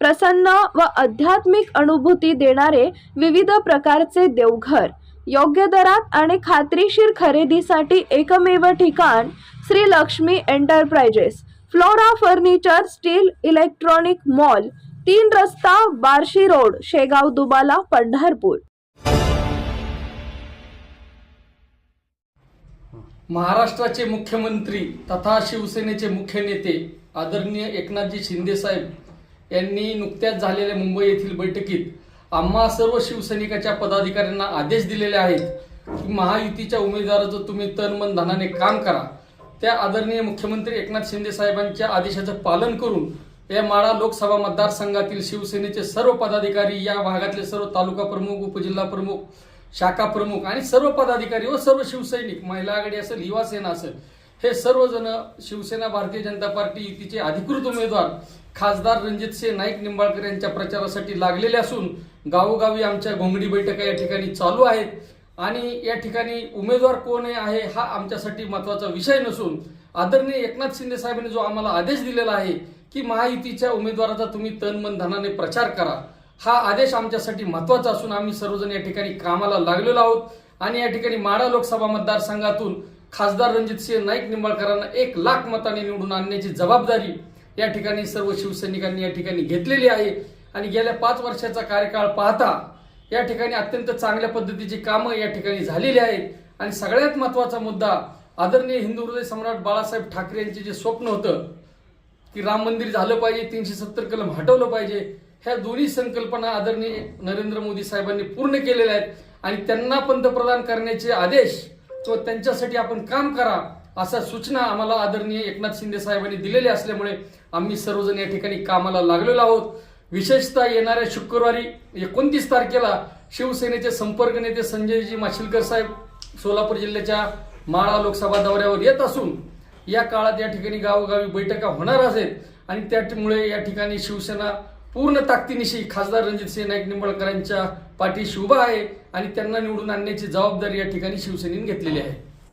प्रसन्न व आध्यात्मिक अनुभूती देणारे विविध प्रकारचे देवघर. योग्य दरात आणि खात्रीशीर खरेदीसाठी एकमेव ठिकाण Shri Lakshmi enterprises. Flora furniture steel electronic mall तीन रस्ता बार्शी रोड शेगाव दुबाला पंढरपूर. महाराष्ट्राचे मुख्यमंत्री तथा शिवसेनेचे मुख्य नेते आदरणीय एकनाथजी शिंदे साहेब यांनी नुकत्याच झालेल्या मुंबई येथील बैठकीत आम्हा सर्व शिवसैनिकाच्या पदाधिकाऱ्यांना आदेश दिलेले आहेत की महायुतीच्या उमेदवाराचं तुम्ही तन मन धनाने काम करा. त्या आदरणीय मुख्यमंत्री एकनाथ शिंदे साहेबांच्या आदेशाचं पालन करून या माळा लोकसभा मतदारसंघातील शिवसेनेचे सर्व पदाधिकारी या भागातले सर्व तालुका प्रमुख उपजिल्हा प्रमुख शाखा प्रमुख आणि सर्व पदाधिकारी व सर्व शिवसैनिक महिला आघाडी असेल युवा सेना असेल हे सर्वजण शिवसेना भारतीय जनता पार्टी युतीचे अधिकृत उमेदवार खासदार रणजितसिंह नाईक निंबाळकर यांच्या प्रचारासाठी लागलेले असून गावोगावी आमच्या घोंगडी बैठका या ठिकाणी चालू आहेत. आणि या ठिकाणी उमेदवार कोण आहे हा आमच्यासाठी महत्त्वाचा विषय नसून आदरणीय एकनाथ शिंदे साहेबांनी जो आम्हाला आदेश दिलेला आहे की महायुतीच्या उमेदवाराचा तुम्ही तन मन धनाने प्रचार करा. हा आदेश आमच्यासाठी महत्त्वाचा असून आम्ही सर्वजण या ठिकाणी कामाला लागलेलो आहोत. आणि या ठिकाणी माडा लोकसभा मतदारसंघातून खासदार रणजितसिंह नाईक निंबाळकरांना एक लाख मताने निवडून आणण्याची जबाबदारी या ठिकाणी सर्व शिवसैनिकांनी या ठिकाणी घेतलेली आहे. आणि गेल्या पाच वर्षाचा कार्यकाळ पाहता या ठिकाणी अत्यंत चांगल्या पद्धतीची कामं या ठिकाणी झालेली आहेत. आणि सगळ्यात महत्त्वाचा मुद्दा आदरणीय हिंदू हृदय सम्राट बाळासाहेब ठाकरे यांचे जे स्वप्न होतं की राम मंदिर झालं पाहिजे तीनशे सत्तर कलम हटवलं पाहिजे ह्या दोन्ही संकल्पना आदरणीय नरेंद्र मोदी साहेबांनी पूर्ण केलेल्या आहेत. आणि त्यांना पंतप्रधान करण्याचे आदेश किंवा त्यांच्यासाठी आपण काम करा अशा सूचना आम्हाला आदरणीय एकनाथ शिंदे साहेबांनी दिलेल्या असल्यामुळे आम्ही सर्वजण या ठिकाणी कामाला लागलेलो आहोत. विशेषतः येणाऱ्या शुक्रवारी एकोणतीस तारखेला शिवसेनेचे संपर्क नेते संजयजी माशिलकर साहेब सोलापूर जिल्ह्याच्या माळा लोकसभा दौऱ्यावर येत असून या काळात या ठिकाणी गावोगावी बैठका होणार असेल आणि त्यामुळे या ठिकाणी शिवसेना पूर्ण ताकदीनिशी खासदार रणजितसिंह नाईक निंबाळकरांच्या पाठीशी उभा आहे आणि त्यांना निवडून आणण्याची जबाबदारी या ठिकाणी शिवसेनेने घेतलेली आहे.